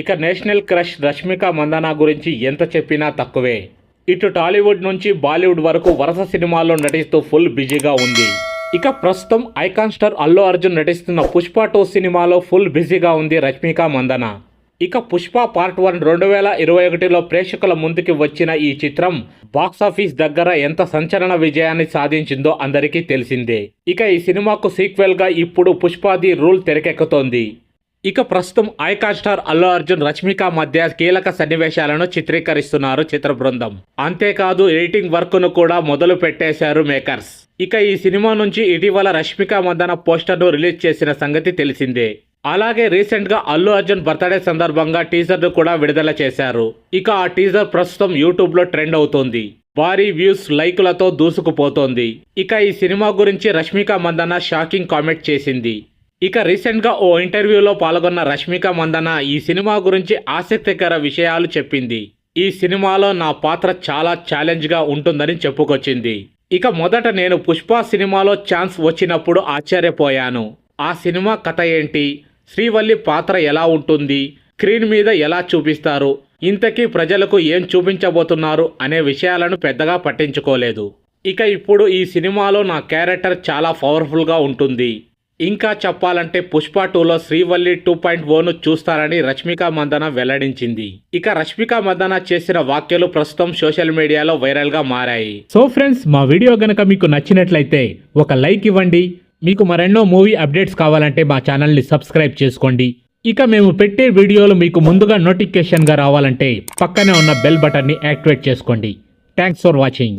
ఇక national crush Rashmika Mandhana గురించి ఎంత చెప్పినా తక్కువే. ఇటు టాలీవుడ్ నుంచి బాలీవుడ్ వరకు వరుస సినిమాల్లో నటిస్తూ ఫుల్ బిజీగా ఉంది. ఇక ప్రస్తుతం ఐకాన్ స్టార్ అల్లు అర్జున్ నటిస్తున్న పుష్ప టూ సినిమాలో ఫుల్ బిజీగా ఉంది రష్మిక మందన. ఇక పుష్ప పార్ట్ వన్ రెండు వేల ఇరవై ఒకటిలో ప్రేక్షకుల ముందుకి వచ్చిన ఈ చిత్రం బాక్సాఫీస్ దగ్గర ఎంత సంచలన విజయాన్ని సాధించిందో అందరికీ తెలిసిందే. ఇక ఈ సినిమాకు సీక్వెల్గా ఇప్పుడు పుష్పాది రూల్ తెరకెక్కుతోంది. ఇక ప్రస్తుతం ఐకాన్ స్టార్ అల్లు అర్జున్ రష్మిక మధ్య కీలక సన్నివేశాలను చిత్రీకరిస్తున్నారు చిత్ర బృందం. అంతేకాదు ఎడిటింగ్ వర్క్ను కూడా మొదలు పెట్టేశారు మేకర్స్. ఇక ఈ సినిమా నుంచి ఇటీవల రష్మిక మందన పోస్టర్ను రిలీజ్ చేసిన సంగతి తెలిసిందే. అలాగే రీసెంట్గా అల్లు అర్జున్ బర్త్డే సందర్భంగా టీజర్ను కూడా విడుదల చేశారు. ఇక ఆ టీజర్ ప్రస్తుతం యూట్యూబ్లో ట్రెండ్ అవుతోంది. భారీ వ్యూస్ లైకులతో దూసుకుపోతోంది. ఇక ఈ సినిమా గురించి రష్మిక మందన షాకింగ్ కామెంట్ చేసింది. ఇక రీసెంట్గా ఓ ఇంటర్వ్యూలో పాల్గొన్న రష్మిక మందన ఈ సినిమా గురించి ఆసక్తికర విషయాలు చెప్పింది. ఈ సినిమాలో నా పాత్ర చాలా ఛాలెంజ్గా ఉంటుందని చెప్పుకొచ్చింది. ఇక మొదట నేను పుష్ప సినిమాలో ఛాన్స్ వచ్చినప్పుడు ఆశ్చర్యపోయాను. ఆ సినిమా కథ ఏంటి? శ్రీవల్లి పాత్ర ఎలా ఉంటుంది? స్క్రీన్ మీద ఎలా చూపిస్తారు? ఇంతకీ ప్రజలకు ఏం చూపించబోతున్నారు అనే విషయాలను పెద్దగా పట్టించుకోలేదు. ఇక ఇప్పుడు ఈ సినిమాలో నా క్యారెక్టర్ చాలా పవర్ఫుల్గా ఉంటుంది. ఇంకా చెప్పాలంటే పుష్ప టూలో శ్రీవల్లి టూ పాయింట్ ఓను చూస్తారని రష్మిక మందన వెల్లడించింది. ఇక రష్మిక మందన చేసిన వ్యాఖ్యలు ప్రస్తుతం సోషల్ మీడియాలో వైరల్గా మారాయి. సో ఫ్రెండ్స్ మా వీడియో గనక మీకు నచ్చినట్లయితే ఒక లైక్ ఇవ్వండి. మీకు మరెన్నో మూవీ అప్డేట్స్ కావాలంటే మా ఛానల్ని సబ్స్క్రైబ్ చేసుకోండి. ఇక మేము పెట్టే వీడియోలు మీకు ముందుగా నోటిఫికేషన్గా రావాలంటే పక్కనే ఉన్న బెల్ బటన్ని యాక్టివేట్ చేసుకోండి. Thanks for watching